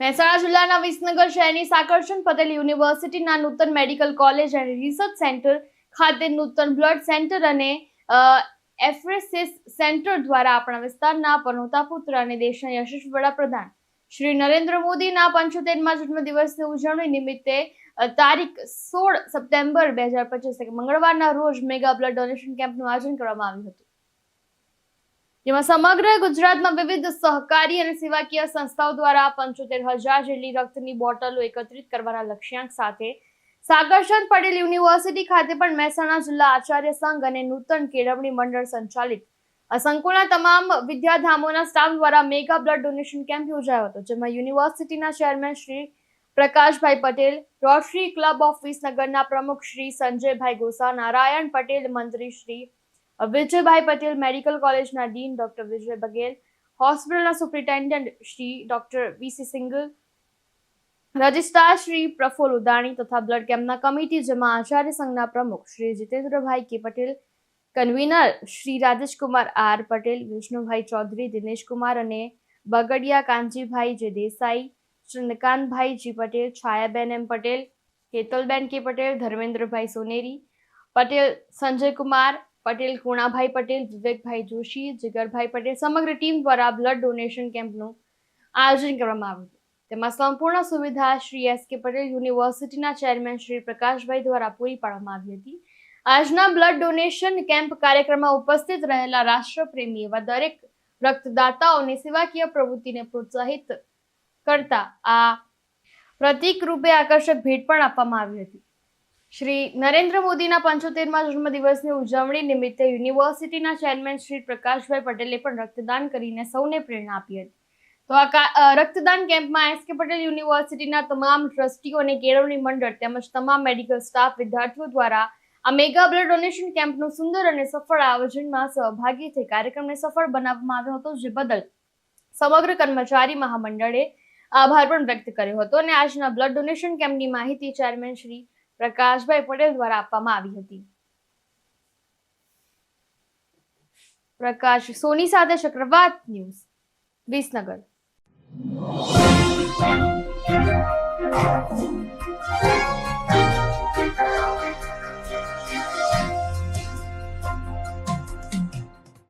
મહેસાણા જિલ્લાના વિસનગર શહેરની સાકરચંદ પટેલ યુનિવર્સિટીના નૂતન મેડિકલ કોલેજ અને રિસર્ચ સેન્ટર ખાતે નૂતન બ્લડ સેન્ટર અને એફરેસિસ સેન્ટર દ્વારા આપણા વિસ્તારના પનોતા પુત્ર અને દેશના યશસ્વી વડાપ્રધાન શ્રી નરેન્દ્ર મોદીના પંચોતેરમા જન્મદિવસની ઉજવણી નિમિત્તે તારીખ સોળ સપ્ટેમ્બર બે હજાર પચીસ, મંગળવારના રોજ મેગા બ્લડ ડોનેશન કેમ્પનું આયોજન કરવામાં આવ્યું હતું. જેમાં સમગ્ર ગુજરાતમાં વિવિધ સહકારી અને સેવાકીય સંસ્થાઓ દ્વારા પંચોતેર હજાર જેટલી રક્તની બોટલો એકત્રિત કરવાના લક્ષ્યાંક સાથે સાગરચંદ પટેલ યુનિવર્સિટી ખાતે પણ મહેસાણા જિલ્લા આચાર્ય સંઘ અને નૂતન કેળવણી મંડળ સંચાલિત સંકુલના તમામ વિદ્યાધામોના સ્ટાફ દ્વારા મેગા બ્લડ ડોનેશન કેમ્પ યોજાયો હતો, જેમાં યુનિવર્સિટીના chairman Shri Prakashbhai Patel, rotary club of વિસનગરના પ્રમુખ શ્રી સંજયભાઈ ગોસા નારાયણ પટેલ, મંત્રી શ્રી વિજયભાઈ પટેલ મેડિકલ કોલેજના ડીન ડોક્ટર વિજય બઘેલ, હોસ્પિટલના superintendent Shri doctor VC Singal registrar Shri Praful Udani તથા બ્લડ કેમ્પના કમિટી જેમાં આચાર્ય સંઘના પ્રમુખ Shri Jitendrabhai K Patel, convener Shri Rajeshkumar R Patel, Vishnubhai Chaudhary, Dineshkumar અને બગડિયા કાંજીભાઈ જે દેસાઈ ચંદ્રકાંતભાઈ જી પટેલ, છાયાબેન એમ પટેલ હેતલબેન કે પટેલ, ધર્મેન્દ્રભાઈ સોનેરી, પટેલ સંજયકુમાર પટેલ કુણાભાઈ પટેલ, વિવેકભાઈ જોશી, જીગરભાઈ પટેલ સમગ્ર ટીમ દ્વારા બ્લડ ડોનેશન કેમ્પનું આયોજન કરવામાં આવ્યું તેમાં સંપૂર્ણ સુવિધા શ્રી એસ કે પટેલ યુનિવર્સિટીના ચેરમેન શ્રી પ્રકાશભાઈ દ્વારા પૂરી પાડવામાં આવી હતી. આજના બ્લડ ડોનેશન કેમ્પ કાર્યક્રમમાં ઉપસ્થિત રહેલા રાષ્ટ્રપ્રેમી એવા દરેક રક્તદાતાઓને સેવાકીય પ્રવૃત્તિને પ્રોત્સાહિત કરતા આ પ્રતિક રૂપે આકર્ષક ભેટ પણ આપવામાં આવી હતી. શ્રી નરેન્દ્ર મોદીના પંચોતેરમાં જન્મદિવસની ઉજવણી નિમિત્તે યુનિવર્સિટીના ચેરમેન શ્રી પ્રકાશભાઈ પટેલે પણ રક્તદાન કરીને સૌને પ્રેરણા આપી હતી. તો આ રક્તદાન કેમ્પમાં એસ કે પટેલ યુનિવર્સિટીના તમામ ટ્રસ્ટીઓ અને કેળવણી મંડળ તેમજ તમામ મેડિકલ સ્ટાફ વિદ્યાર્થીઓ દ્વારા આ મેગા બ્લડ ડોનેશન કેમ્પનું સુંદર અને સફળ આયોજનમાં સહભાગી થઈ કાર્યક્રમને સફળ બનાવવામાં આવ્યો હતો, જે બદલ સમગ્ર કર્મચારી મહામંડળે આભાર પણ વ્યક્ત કર્યો હતો. અને આજના બ્લડ ડોનેશન કેમ્પની માહિતી ચેરમેન શ્રી પ્રકાશભાઈ પટેલ દ્વારા આપવામાં આવી હતી. પ્રકાશ સોની સાથે ચક્રવાત ન્યૂઝ વિસનગર.